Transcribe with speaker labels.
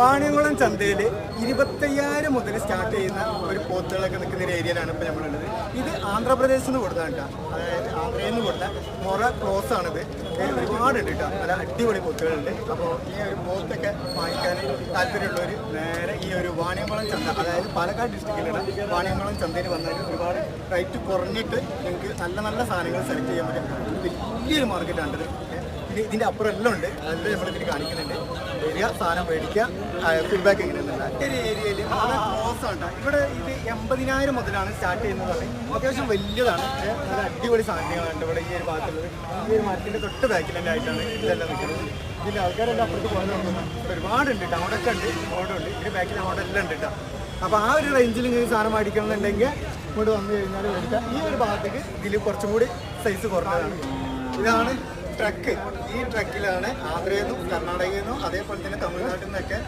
Speaker 1: വാണിയംകുളം ചന്തയിൽ ഇരുപത്തയ്യായിരം മുതൽ സ്റ്റാർട്ട് ചെയ്യുന്ന ഒരു പോത്തുകളൊക്കെ നിൽക്കുന്ന ഒരു ഏരിയയിലാണ് ഇപ്പോൾ നമ്മളുള്ളത്. ഇത് ആന്ധ്രാപ്രദേശിൽ നിന്ന് കൊടുത്താണ് കേട്ടോ. അതായത് ആന്ധ്രയിൽ നിന്ന് കൊടുത്ത മൊറ ക്ലോസ് ആണിത്. ഒരുപാടുണ്ട് കേട്ടോ. നല്ല അടിപൊളി പോത്തുകളുണ്ട്. അപ്പോൾ ഈ ഒരു പോത്തൊക്കെ വാങ്ങിക്കാൻ താല്പര്യമുള്ളവർ നേരെ ഈ ഒരു വാണിയംകുളം ചന്ത അതായത് പാലക്കാട് ഡിസ്ട്രിക്റ്റിലുള്ള വാണിയംകുളം ചന്തയിൽ വന്നാൽ ഒരുപാട് റേറ്റ് കുറഞ്ഞിട്ട് നിങ്ങൾക്ക് നല്ല നല്ല സാധനങ്ങൾ സെലക്ട് ചെയ്യാൻ പറ്റും. വലിയൊരു മാർക്കറ്റാണിത് ഇത് ഇതിന്റെ അപ്പുറം എല്ലാം ഉണ്ട്. അതിൽ നമ്മൾ ഇതിൽ കാണിക്കുന്നുണ്ട്. വരിക സാധനം മേടിക്കുക ഫീഡ്ബാക്ക് എങ്ങനെയാണ് ഏരിയയിൽ ക്ലോസ് ആണ് ഇവിടെ ഇത് എൺപതിനായിരം മുതലാണ് സ്റ്റാർട്ട് ചെയ്യുന്നത് അത്യാവശ്യം വലിയതാണ്. നല്ല അടിപൊളി സാധനങ്ങളാണ് ഇവിടെ ഈ ഒരു ഭാഗത്തുള്ളത്. ഈ ഒരു മരത്തിന്റെ തൊട്ട് ബാക്കിലെല്ലാം ആയിട്ടാണ് ഇതെല്ലാം നിൽക്കുന്നത്. ഇതിന്റെ ആൾക്കാരെല്ലാം അപ്പുറത്ത് പോകുന്നത് ഒരുപാടുണ്ട് കേട്ടോ അവിടെയൊക്കെ ഉണ്ട് ഓടുണ്ട് ഇതിന്റെ ബാക്കിൽ അവിടെ എല്ലാം ഉണ്ട് കേട്ടോ അപ്പോൾ ആ ഒരു റേഞ്ചിൽ നിങ്ങൾക്ക് സാധനം മേടിക്കണമെന്നുണ്ടെങ്കിൽ ഇങ്ങോട്ട് വന്നു കഴിഞ്ഞാൽ മേടിക്കാം. ഈ ഒരു ഭാഗത്തേക്ക് ഇതിൽ കുറച്ചും കൂടി സൈസ് കുറഞ്ഞതാണ്. ഇതാണ് ട്രക്ക്. ഈ ട്രക്കിലാണ് ആന്ധ്രയിൽ നിന്നും കർണാടകയിൽ നിന്നും അതേപോലെ തന്നെ തമിഴ്നാട്ടിൽ നിന്നൊക്കെ